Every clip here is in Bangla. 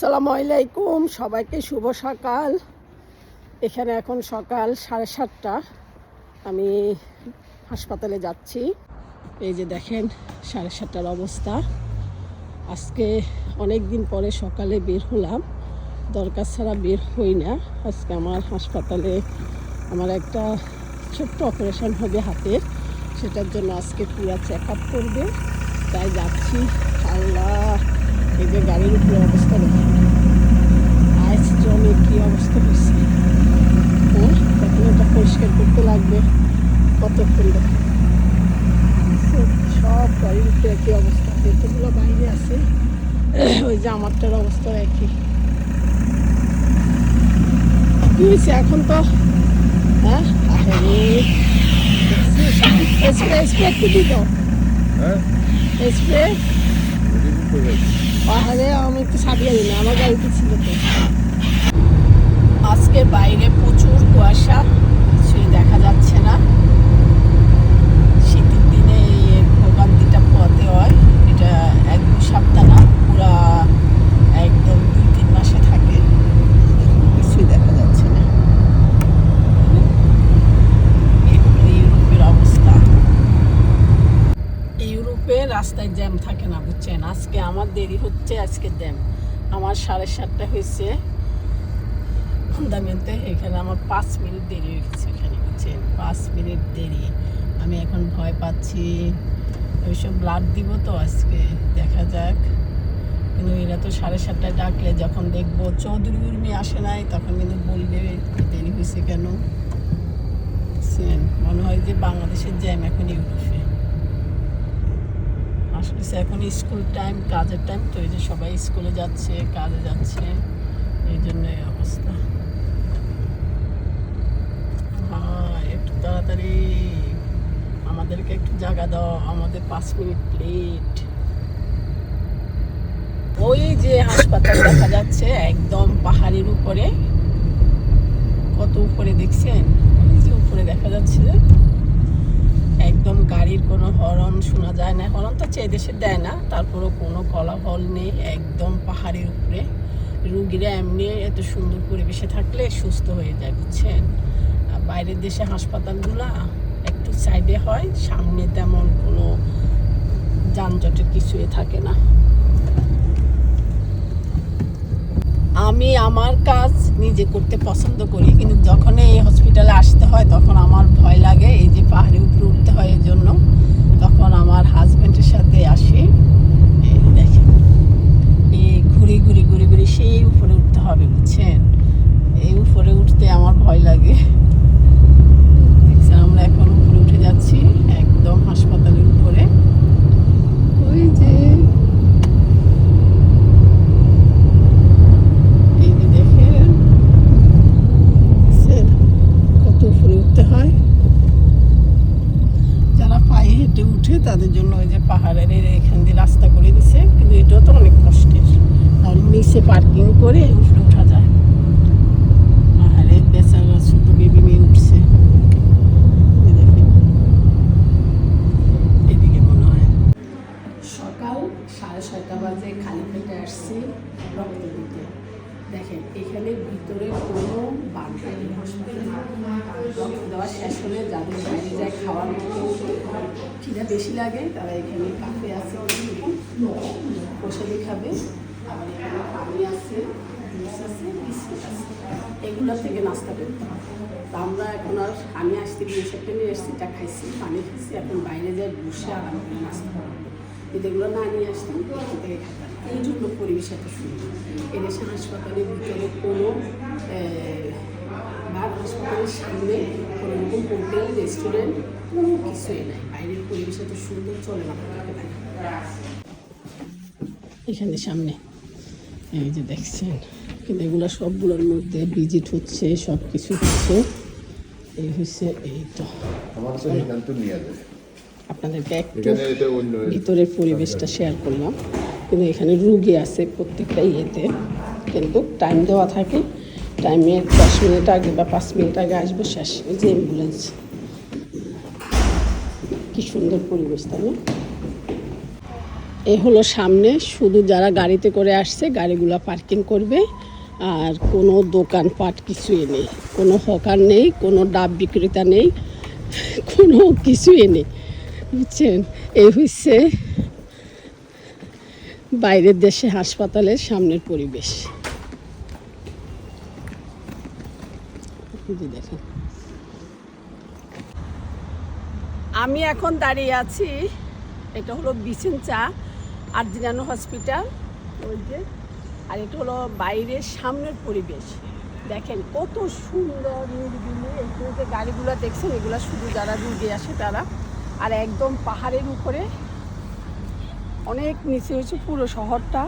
আসসালামু আলাইকুম, সবাইকে শুভ সকাল। এখানে এখন সকাল সাড়ে সাতটা। আমি হাসপাতালে যাচ্ছি। এই যে দেখেন, সাড়ে সাতটার অবস্থা। আজকে অনেক দিন পরে সকালে বের হলাম। দরকার ছাড়া বের হই না। আজকে আমার হাসপাতালে আমার একটা ছোট্ট অপারেশন হবে হাতের সেটার জন্য আজকে পুরো চেক আপ করবে। তাই যাচ্ছি। আল্লাহ! এই যে গাড়ির উপরে অবস্থা দেখেন। আইস জমে কি অবস্থা হয়েছে। হ্যাঁ এখন এটা পরিষ্কার করতে লাগবে। কতক্ষণ দেখেন। সব গাড়ির উপরে একই অবস্থা। পেটগুলো বাইরে আছে। ওই যে আমারটার অবস্থা একই। কি হয়েছে এখন তো? হ্যাঁ? স্প্রে স্প্রে একটু দিত হ্যাঁ। স্প্রে? একটু দিলাম আমার গাড়িতে ছিল তো? আজকে বাইরে প্রচুর কুয়াশা, কিছুই দেখা যাচ্ছে না। শীতের দিনে এই ভোগান্তিটা পথে হয়, এটা এক দু সপ্তাহ না পুরা একদম দুই তিন মাসে থাকে কিছুই দেখা যাচ্ছে না এই হলো ইউরোপের অবস্থা ইউরোপে রাস্তায় জ্যাম থাকে না, বুঝছেন? আজকে আমার দেরি হচ্ছে, আজকে জ্যাম। আমার সাড়ে সাতটা হয়েছে। ফান্ডামেন্টে এখানে আমার পাঁচ মিনিট দেরি হয়ে গেছে এখানে, বুঝছেন? পাঁচ মিনিট দেরি। আমি এখন ভয় পাচ্ছি। ওইসব ব্লাড দিব তো আজকে, দেখা যাক। কিন্তু এরা তো সাড়ে সাতটায় ডাকলে যখন দেখব চৌধুরী উর্মি আসে নাই, তখন কিন্তু বলবে দেরি হয়েছে কেন। মনে হয় যে বাংলাদেশের জ্যাম এখন ইউরোপে। আসলে এখন স্কুল টাইম কাজের টাইম তো এই যে সবাই স্কুলে যাচ্ছে, কাজে যাচ্ছে, এই জন্য এই অবস্থা একটু তাড়াতাড়ি। আমাদেরকে একটু জায়গা দাও, আমাদের পাঁচ মিনিট লেট ওই যে হাসপাতাল দেখা যাচ্ছে, একদম পাহাড়ের উপরে। কত উপরে দেখছেন? ওই যে উপরে দেখা যাচ্ছে। গাড়ির কোনো হরন শোনা যায় না। হরন তো চেয়ে দেশে দেয় না। তারপরেও কোনো কলাহল নেই একদম পাহাড়ের উপরে। রুগীরা এমনি এত সুন্দর পরিবেশে থাকলে সুস্থ হয়ে যায়, বুঝছেন? বাইরের দেশে হাসপাতালগুলা একটু সাইডে হয়, সামনে তেমন কোনো যানজটের কিছুই থাকে না। আমি আমার কাজ নিজে করতে পছন্দ করি, কিন্তু যখন এই হসপিটালে আসতে হয়, তখন আমার ভয় লাগে, এই যে পাহাড়ে উপরে উঠতে হয় এই জন্য তখন আমার হাজব্যান্ডের সাথে আসি এই দেখেন এই ঘুরে ঘুরে ঘুরে ঘুরে সেই উপরে উঠতে হবে বুঝছেন এই উপরে উঠতে আমার ভয় লাগে দেখছেন আমরা এখন উপরে উঠে যাচ্ছি একদম হাসপাতালের উপরে ওই যে এই যে দেখেন দেখছেন কত উপরে উঠতে হয় যারা পায়ে হেঁটে উঠে তাদের জন্য ওই যে পাহাড়ের এই এখান দিয়ে রাস্তা করে দিছে কিন্তু এটাও তো অনেক কষ্টের আর নিচে পার্কিং করে উপরে ওঠা যায় পাহাড়ে বেচারা ছোট বেবি মেয়ে উঠছে এই দেখেন। এদিকে মনে হয় সকাল সাড়ে ছয়টা বাজে খালি পেটে আসছি রক্ত দিতে দেখেন এখানে ভিতরে কোনো বাধা নেই হসপিটালে রক্ত শেষ হলে যাদের বাইরে যায় খাওয়ার মতো খিদা বেশি লাগে, তারা এখানে কাপে আছে প্রসাদি খাবে। আবার পানি আছে এগুলো থেকে নাস্তা করতে তা আমরা এখন আর, আমি আসতে গিয়ে সেটা নিয়ে এসছি তা খাইছি, পানি খাইছি, এখন বাইরে যাই বসে আরাম করে নাস্তা করব যদি এগুলো না নিয়ে আসতাম থেকে খেতাম এই জন্য পরিবেশ এত সুন্দর। এদেশে হাসপাতালের ভিতরে কোনো আহ, বা হাসপাতালের সামনে কোনো হোটেল রেস্টুরেন্ট কোনো কিছুই নাই। বাইরের পরিবেশ এত সুন্দর চলে না এখানে সামনে এই যে দেখছেন কিন্তু এগুলো সবগুলোর মধ্যে ভিজিট হচ্ছে সব কিছু হচ্ছে। এই হচ্ছে এই তো আপনাদেরকে একটু ভিতরের পরিবেশটা শেয়ার করলাম। কিন্তু এখানে রুগী আছে প্রত্যেকটা ইয়েতে। কিন্তু টাইম দেওয়া থাকে টাইমে দশ মিনিট আগে বা পাঁচ মিনিট আগে আসবে, শেষ। যে অ্যাম্বুলেন্স কি সুন্দর পরিবেশ, তাই এ হলো সামনে, শুধু যারা গাড়িতে করে আসছে, গাড়িগুলো পার্কিং করবে, আর কোনো দোকানপাট কিছুই নেই। কোনো হকার নেই, কোনো ডাব বিক্রেতা নেই, কোনো কিছুই নেই। বুঝছেন? এই হচ্ছে বাইরের দেশে হাসপাতালের সামনের পরিবেশ। আমি এখন দাঁড়িয়ে আছি, এটা হলো বিছেনচা আর্জিনানো হসপিটাল, ওই যে, আর এটা হলো বাইরের সামনের পরিবেশ। দেখেন কত সুন্দর নিরিবিলি এখানে যে গাড়িগুলো দেখছেন, এগুলো শুধু যারা রুগী আসে তারা। আর একদম পাহাড়ের উপরে, অনেক নিচে হচ্ছে পুরো শহরটা।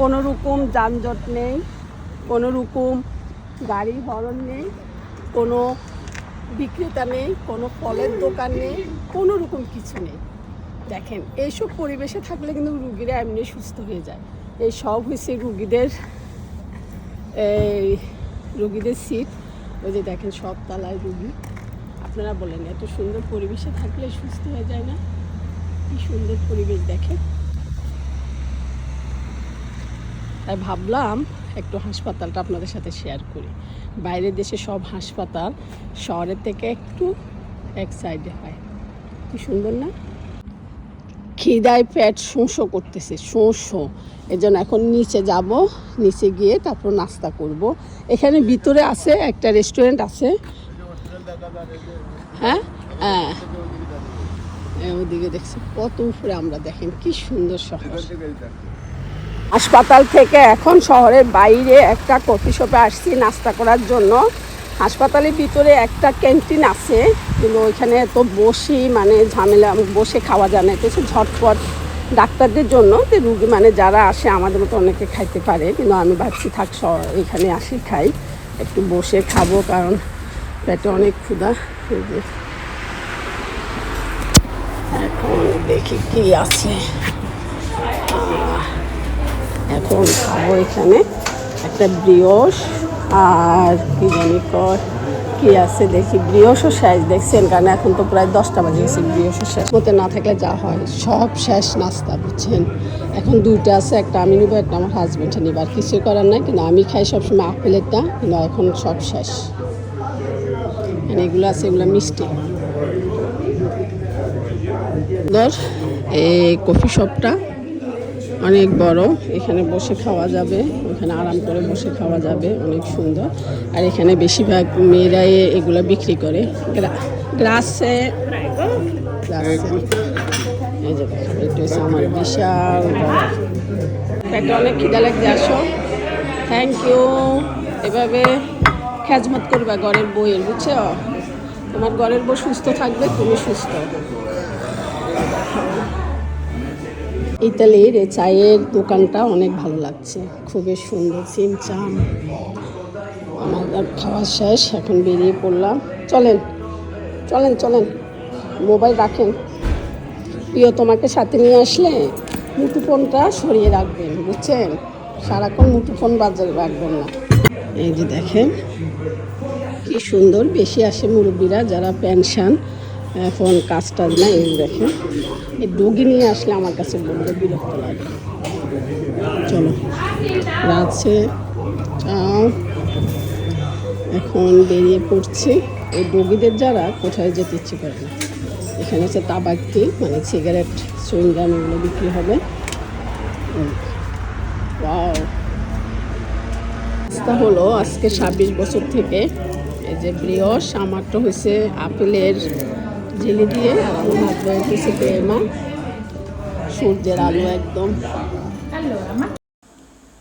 কোনো রকম যানজট নেই, কোনো রকম গাড়ি হরন নেই, কোনো বিক্রেতা নেই, কোনো ফলের দোকান নেই, কোনো রকম কিছু নেই। দেখেন, এইসব পরিবেশে থাকলে কিন্তু রুগীরা এমনি সুস্থ হয়ে যায়। এই সব হয়েছে রুগীদের, এই রুগীদের সিট ওই যে দেখেন, সব তালায় রুগী। আপনারা বলেন, এত সুন্দর পরিবেশে থাকলে সুস্থ হয়ে যায় না? কি সুন্দর পরিবেশ দেখেন। তাই ভাবলাম একটু হাসপাতালটা আপনাদের সাথে শেয়ার করি। বাইরের দেশে সব হাসপাতাল শহরের থেকে একটু এক সাইডে হয়। কি সুন্দর না? খিদায় পেট শোঁসো করতেছে, শোঁসো। জন্য এখন নিচে যাব, নিচে গিয়ে তারপর নাস্তা করব। এখানে ভিতরে আছে, একটা রেস্টুরেন্ট আছে। হ্যাঁ? হ্যাঁ। ওদিকে দেখছি কত উপরে আমরা দেখেন, কি সুন্দর শহর। হাসপাতাল থেকে এখন শহরের বাইরে একটা কফি শপে আসছি নাস্তা করার জন্য। হাসপাতালের ভিতরে একটা ক্যান্টিন আছে, কিন্তু ওইখানে তো বসি মানে ঝামেলা, বসে খাওয়া যায় না কিছু ঝটপট ডাক্তারদের জন্য। যে রুগী মানে যারা আসে, আমাদের মতো অনেকে খাইতে পারে, কিন্তু আমি ভাবছি থাক এখানে আসি, খাই। একটু বসে খাব, কারণ পেটে অনেক ক্ষুধা। এখন দেখি কি আছে। এখন খাব এখানে একটা ব্রিয়স আর কি জানি কর কি আছে দেখি, ব্রিয়সও শেষ, দেখছেন? কারণ এখন তো প্রায় দশটা বাজে গেছে, ব্রিয়সও শেষ। মতে না থাকলে যা হয়, সব শেষ নাস্তা, বুঝছেন? এখন দুইটা আছে, একটা আমি নিবো, একটা আমার হাজব্যান্ডে নিবো। আর কিছু করার নাই, কিন্তু আমি খাই সবসময় আপেলেরটা, কিন্তু এখন সব শেষ। মানে এগুলো আছে, এগুলো মিষ্টি। ধর, এই কফি শপটা অনেক বড়, এখানে বসে খাওয়া যাবে, ওখানে আরাম করে বসে খাওয়া যাবে, অনেক সুন্দর। আর এখানে বেশিরভাগ মেয়েরাই এগুলো বিক্রি করে। গ্রা- গ্রাসে এটা হচ্ছে আমার বিশাল পেটে অনেক খিদা লাগছে, আসো। থ্যাংক ইউ এভাবে খেজমত করবা ঘরের বইয়ের, বুঝছ? তোমার ঘরের বউ সুস্থ থাকবে, তুমি সুস্থ। ইতালির এই চায়ের দোকানটা অনেক ভালো লাগছে। খুবই সুন্দর সিমচাম আমার আর খাওয়া শেষ, এখন বেরিয়ে পড়লাম। চলেন চলেন চলেন। মোবাইল রাখেন। প্রিয়, তোমাকে সাথে নিয়ে আসলে মুঠোফোনটা সরিয়ে রাখবেন, বুঝছেন? সারাক্ষণ মুঠোফোন বাজারে রাখবেন না। এই যে দেখেন, কি সুন্দর, বেশি আসে মুরব্বীরা যারা পেনশন এখন কাজ টাজ না এই দেখেন। এই ডগি নিয়ে আসলে আমার কাছে বলতে বিরক্ত লাগে। চলো রাছে চাও। এখন বেরিয়ে পড়ছি। এই ডগিদের যারা কোথায় যেতে ইচ্ছে করে না। এখানে হচ্ছে তাবাকটি মানে সিগারেট সুইংগাম এগুলো বিক্রি হবে। রাস্তা হলো আজকে ছাব্বিশ বছর থেকে এই যে ব্রিয়স আমারটা হয়েছে আপেলের জেলি দিয়ে আর আমার সূর্যের আলো একদম।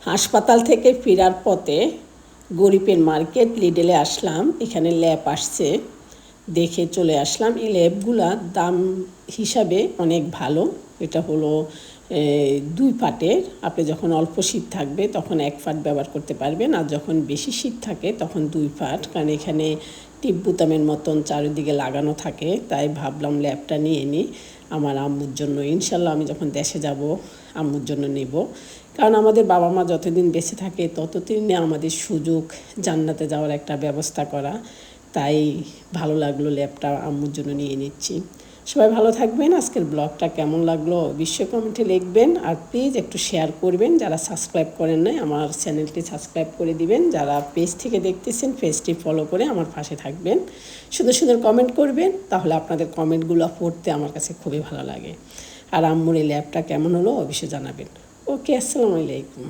হাসপাতাল থেকে ফেরার পথে গরিবের মার্কেট, লিডেলে আসলাম, এখানে ল্যাব আসছে। দেখে চলে আসলাম, এই ল্যাবগুলার দাম হিসাবে অনেক ভালো। এটা হলো দুই পাটের। আপনি যখন অল্প শীত থাকবে, তখন এক ফাট ব্যবহার করতে পারবেন, আর যখন বেশি শীত থাকে, তখন দুই ফাট কারণ এখানে টিপ মতন চারিদিকে লাগানো থাকে, তাই ভাবলাম ল্যাবটা নিয়ে নিই আমার আম্মুর জন্য। ইনশাল্লাহ আমি যখন দেশে যাব, আম্মুর জন্য নেব। কারণ আমাদের বাবা মা যতদিন বেঁচে থাকে, ততদিনে আমাদের সুযোগ জান্নাতে যাওয়ার একটা ব্যবস্থা করা। তাই ভালো লাগল ল্যাবটা আম্মুর জন্য নিয়ে নিচ্ছি। সবাই ভালো থাকবেন। আজকের ব্লগটা কেমন লাগল অবশ্যই কমেন্টে লিখবেন। আর প্লিজ একটু শেয়ার করবেন। যারা সাবস্ক্রাইব করেন নাই, আমার চ্যানেলটি সাবস্ক্রাইব করে দিবেন। যারা পেজ থেকে দেখতেছেন পেজটি ফলো করে আমার পাশে থাকবেন। সুন্দর সুন্দর কমেন্ট করবেন। তাহলে আপনাদের কমেন্টগুলো পড়তে আমার কাছে খুবই ভালো লাগে। আর আম্মুর এই ল্যাবটা কেমন হলো অবশ্যই জানাবেন। ওকে আসসালামু আলাইকুম।